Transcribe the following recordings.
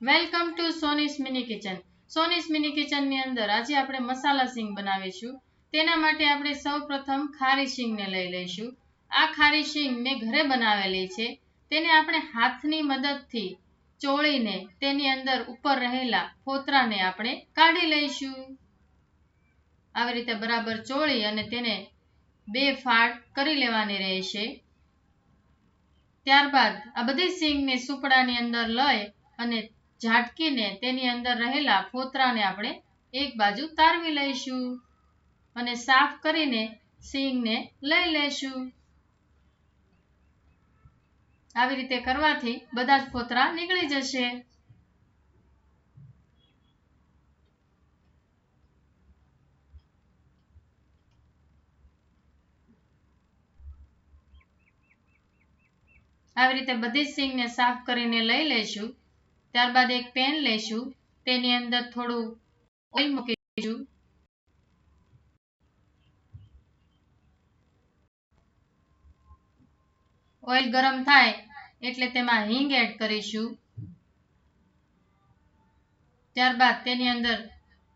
Welcome to Sonis mini kitchen Sonis mini કિચનની અંદર આજે આપણે મસાલા સિંગ બનાવીશું. તેના માટે આપણે સૌપ્રથમ ખારી સિંગને લઈ લઈશું. આ ખારી સિંગ મેં ઘરે બનાવેલી છે. તેને આપણે હાથની મદદથી ચોળીને તેની અંદર ઉપર રહેલા ફોતરાને આપણે કાઢી લઈશું. આવી રીતે બરાબર ચોળી અને તેને બે ફાળ કરી લેવાની રહેશે. ત્યારબાદ આ બધી સિંગને સુપડાની અંદર લઈ અને ઝાટકીને તેની અંદર રહેલા ફોતરાને આપણે એક બાજુ તારવી લઈશું અને સાફ કરીને સિંગને લઈ લેશું. આવી રીતે કરવાથી બધા જ ફોતરા નીકળી જશે. આવી રીતે બધી સિંગને સાફ કરીને લઈ લઈશું ત્યારબાદ એક પેન લઈશું તેની અંદર થોડું ઓઇલ મૂકીશું. ઓઇલ ગરમ થાય એટલે તેમાં હિંગ એડ કરીશું. ત્યારબાદ તેની અંદર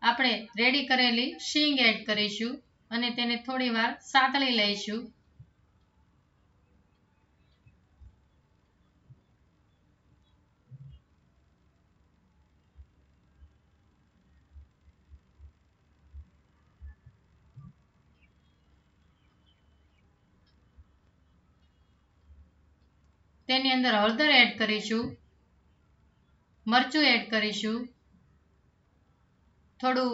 આપણે રેડી કરેલી શીંગ એડ કરીશું અને તેને થોડી વાર સાતળી લઈશું. તેની અંદર હળદર એડ કરીશું, મરચું એડ કરીશું, થોડું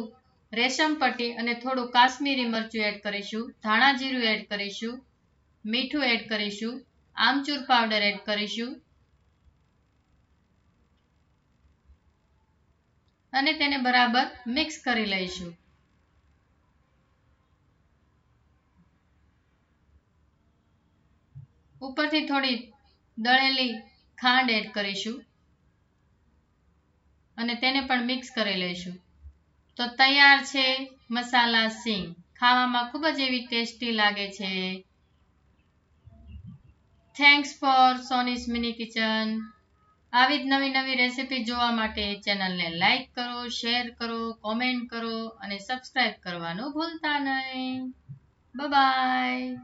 રેશમ પટ્ટી અને થોડું કાશ્મીરી મરચું એડ કરીશું, ધાણા જીરું એડ કરીશું, મીઠું એડ કરીશું, આમચૂર પાવડર એડ કરીશું અને તેને બરાબર મિક્સ કરી લઈશું. ઉપરથી થોડી દળેલી ખાંડ એડ કરીશું અને તેને પણ મિક્સ કરી લઈશું. તો તૈયાર છે મસાલા સિંગ. ખાવામાં ખૂબ જ એવી ટેસ્ટી લાગે છે. Thanks for Sonis mini kitchen આવી જ નવી નવી રેસીપી જોવા માટે ચેનલને લાઈક કરો, શેર કરો, કોમેન્ટ કરો અને સબસ્ક્રાઈબ કરવાનું ભૂલતા નહીં. બાય